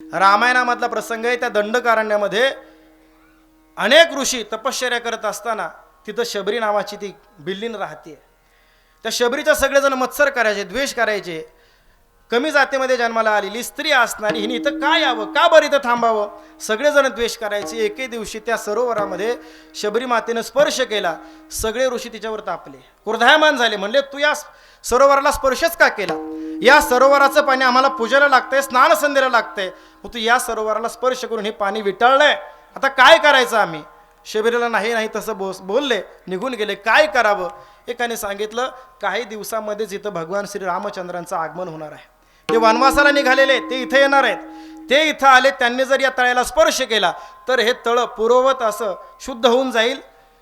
रामायणामधला प्रसंग आहे त्या दंडकारण्यामध्ये अनेक ऋषी तपश्चर्या करत असताना तिथं शबरी नावाची ती बिल्लीन राहते त्या शबरीचा सगळेजण मत्सर करायचे द्वेष करायचे. कमी जातीमध्ये जन्माला आलेली स्त्री असणारी हिने इथं का यावं? का बरं इथं थांबावं? सगळेजण द्वेष करायचे. एके दिवशी त्या सरोवरामध्ये शबरी मातेनं स्पर्श केला. सगळे ऋषी तिच्यावर तापले. क्रोधायमान झाले. म्हणले तू या सरोवराला स्पर्शच का केला? या सरोवराचं पाणी आम्हाला पूजेला लागतंय स्नान संध्येला लागतंय. मग तू या सरोवराला स्पर्श करून हे पाणी विटाळलंय. आता काय करायचं आम्ही? शबरीला नाही नाही तसं बोस बोलले. निघून गेले. काय करावं? एकाने सांगितलं काही दिवसामध्येच इथं भगवान श्री रामचंद्रांचं आगमन होणार आहे. ते वनवासाला निघालेले ते इथे येणार आहेत. ते इथं आले त्यांनी जर या तळ्याला स्पर्श केला तर हे तळ पूर्ववत असं शुद्ध होऊन जाईल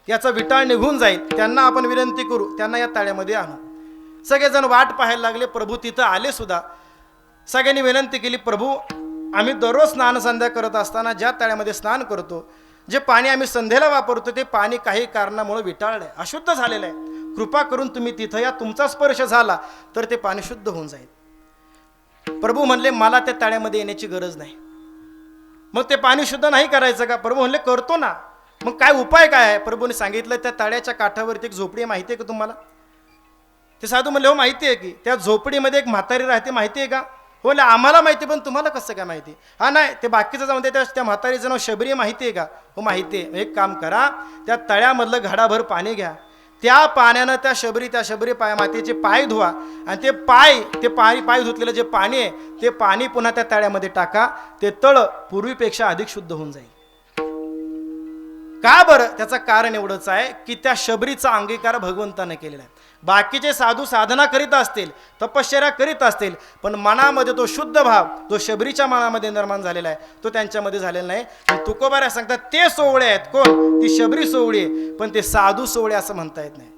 याचा विटाळ निघून जाईल. त्यांना आपण विनंती करू त्यांना या तळ्यामध्ये आणू. सगळेजण वाट पाहायला लागले प्रभू तिथं आले सुद्धा. सगळ्यांनी विनंती केली प्रभू आम्ही दररोज स्नान संध्या करत असताना ज्या तळ्यामध्ये स्नान करतो जे पाणी आम्ही संध्येला वापरतो ते पाणी काही कारणामुळे आहे अशुद्ध झालेलं आहे. कृपा करून तुम्ही तिथं या तुमचा स्पर्श झाला तर ते पाणी शुद्ध होऊन जाईल. प्रभू म्हणले मला त्या तळ्यामध्ये येण्याची गरज नाही. मग ते पाणी शुद्ध नाही करायचं का? प्रभू म्हणले करतो ना. मग काय उपाय काय आहे? प्रभूने सांगितलं त्या तळ्याच्या काठावरती एक झोपडी माहिती आहे का तुम्हाला? ते साधू म्हणले हो माहिती आहे की. त्या झोपडीमध्ये एक म्हातारी राहते माहिती आहे का? हो आम्हाला माहिती पण तुम्हाला कसं काय माहिती? हा नाही ते बाकीचं जाऊन दे त्या त्या म्हातारीचं नाव शबरी माहिती आहे का? हो माहिती आहे. एक काम करा त्या तळ्यामधलं घडाभर पाणी घ्या. त्या पाण्यानं त्या शबरी त्या शबरी पाय मातेचे पाय धुवा आणि ते पाय ते पाणी पाय धुतलेलं जे पाणी आहे ते पाणी पुन्हा त्या तळ्यामध्ये टाका. ते तळ पूर्वीपेक्षा अधिक शुद्ध होऊन जाईल. का बरं? त्याचं कारण एवढंच आहे की त्या शबरीचा अंगीकार भगवंतानं केलेला आहे. बाकीचे साधू साधना करीत असतील तपश्चर्या करीत असतील पण मनामध्ये तो शुद्ध भाव जो शबरीच्या मनामध्ये निर्माण झालेला आहे तो त्यांच्यामध्ये झालेला नाही. तुकोबाऱ्या सांगतात ते सोहळे आहेत. कोण? ती शबरी सोहळी आहे पण ते साधू सोहळे असं म्हणता येत नाही.